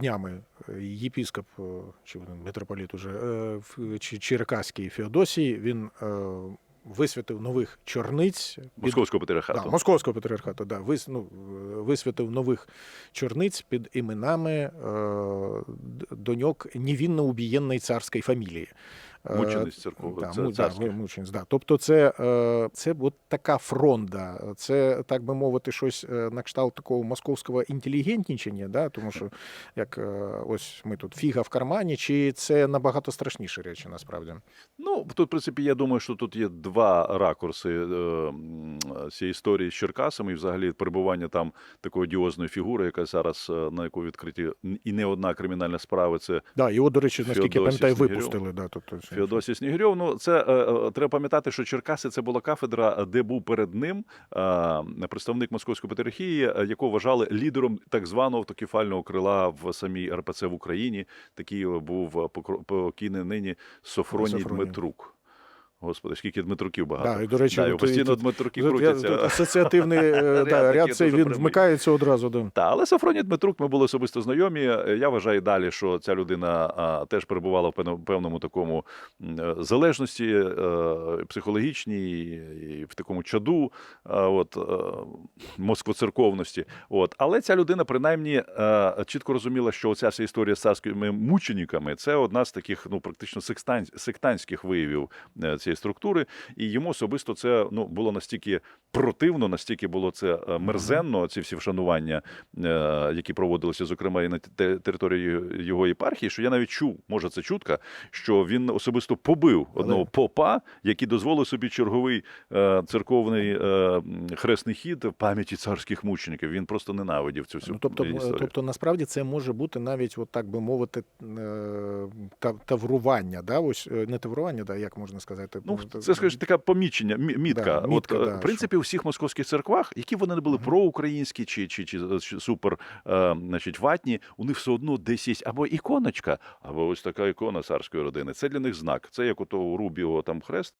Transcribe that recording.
Днями е, єпіскоп, е, чи митрополіт уже, е, Черкаський Феодосій, він висвятив нових чорниць. під- Московського патріархату. Да, Московського патріархату, да, вис, ну, висвятив нових чорниць під іменами е, доньок невинно убієнної царської фамілії. Е, Мучениць церковних, Да, це да, мучениць, да. Тобто це, е, це от така фронда, це, так би мовити, щось е, на кшталт такого московського інтелігентнічення, да? тому що як е, ось ми тут фіга в кармані, чи це набагато страшніші речі насправді? Ну, тут, в принципі, я думаю, що тут є два ракурси е, цієї історії з Черкасами, і взагалі перебування там такої одіозної фігури, яка зараз е, на яку відкриті і не одна кримінальна справа. Це Да, його, до речі, наскільки пам'ятаю, випустили. Да, тобто, Феодосій Снігирьов. Ну, це е, е, треба пам'ятати, що Черкаси це була кафедра, де був перед ним е, представник московської патріархії, е, якого вважали лідером так званого автокефального крила в самій РПЦ в Україні. Такий був е, покійний нині Софроній. Дмитрук. Господи, скільки Дмитруків багато. Да, і, до речі, да, і постійно тут- Дмитруки Тут, крутяться. тут асоціативний е, Ряд да, ряд цей він прямий. вмикається одразу. Да. Та, але Сафроній Дмитрук, ми були особисто знайомі. Я вважаю далі, що ця людина а, теж перебувала в певному, такому е, залежності е, психологічній, і в такому чаду, а, от, е, москвоцерковності. От. Але ця людина, принаймні, е, чітко розуміла, що оця вся історія з царськими мучениками це одна з таких ну, практично сектантських виявів е, цієї структури. І йому особисто це ну, було настільки противно, настільки було це е, мерзенно, ці всі вшанування, е, які проводилися, зокрема, і на те- території його єпархії, що я навіть чув, може, це чутка, що він особисто побив одного попа, який дозволив собі черговий е, церковний хресний хід в пам'яті царських мучеників. Він просто ненавидів цю всю Ну, тобто, історію. тобто, насправді це може бути навіть, от так би мовити, та- таврування, да? Ось, не таврування, да, як можна сказати. Ну, та- це скажімо, така помічення, мі- мітка. Да, мітка, От, е, да, в принципі, у всіх московських церквах, які вони не були проукраїнські чи, чи, чи, чи супер е, значить, ватні, у них все одно десь є або іконочка, або ось така ікона царської родини. Це для них знак. Це як у того Рубіо там хрест.